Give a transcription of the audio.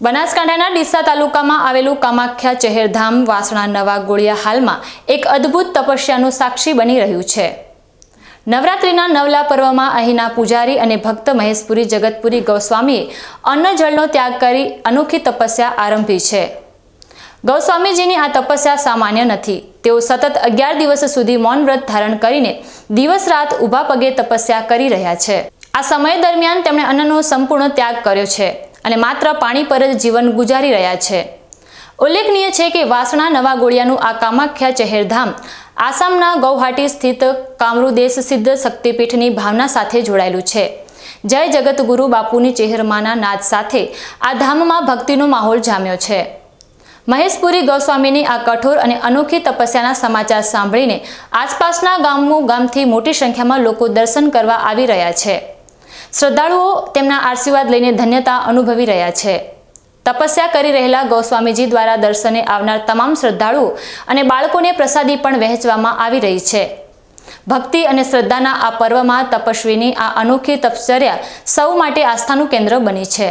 બનાસકાંઠાના ડીસા તાલુકામાં આવેલું કામાખ્યા ચહેરધામ વાસણા નવા ગોળિયા હાલમાં એક અદ્ભુત તપસ્યાનું સાક્ષી બની રહ્યું છે. નવરાત્રિના નવલા પર્વમાં અહીંના પૂજારી અને ભક્ત મહેશપુરી, જગતપુરી ગૌસ્વામીએ અન્ન જળનો ત્યાગ કરી અનોખી તપસ્યા આરંભી છે. ગૌસ્વામીજીની આ તપસ્યા સામાન્ય નથી. તેઓ સતત અગિયાર દિવસ સુધી મૌન વ્રત ધારણ કરીને દિવસ રાત ઊભા પગે તપસ્યા કરી રહ્યા છે. આ સમય દરમિયાન તેમણે અન્નનો સંપૂર્ણ ત્યાગ કર્યો છે. અને માત્ર પાણી પર જ જીવન ગુજારી રહ્યા છે. ઉલ્લેખનીય છે કે વાસણા, નવા ગોળિયાનું આ કામાખ્યા ચહેરધામ આસામના ગૌહાટી સ્થિત કામરુદેશ સિદ્ધ શક્તિપીઠની ભાવના સાથે જોડાયેલું છે. જય જગતગુરુ બાપુની ચહેરમાના નાદ સાથે આ ધામમાં ભક્તિનો માહોલ જામ્યો છે. મહેશપુરી ગૌસ્વામીની આ કઠોર અને અનોખી તપસ્યાના સમાચાર સાંભળીને આસપાસના ગામો ગામથી મોટી સંખ્યામાં લોકો દર્શન કરવા આવી રહ્યા છે. શ્રદ્ધાળુઓ તેમના આશીર્વાદ લઈને ધન્યતા અનુભવી રહ્યા છે. તપસ્યા કરી રહેલા ગૌસ્વામીજી દ્વારા દર્શને આવનાર તમામ શ્રદ્ધાળુઓ અને બાળકોને પ્રસાદી પણ વહેંચવામાં આવી રહી છે. ભક્તિ અને શ્રદ્ધાના આ પર્વમાં તપસ્વીની આ અનોખી તપશ્ચર્યા સૌ માટે આસ્થાનું કેન્દ્ર બની છે.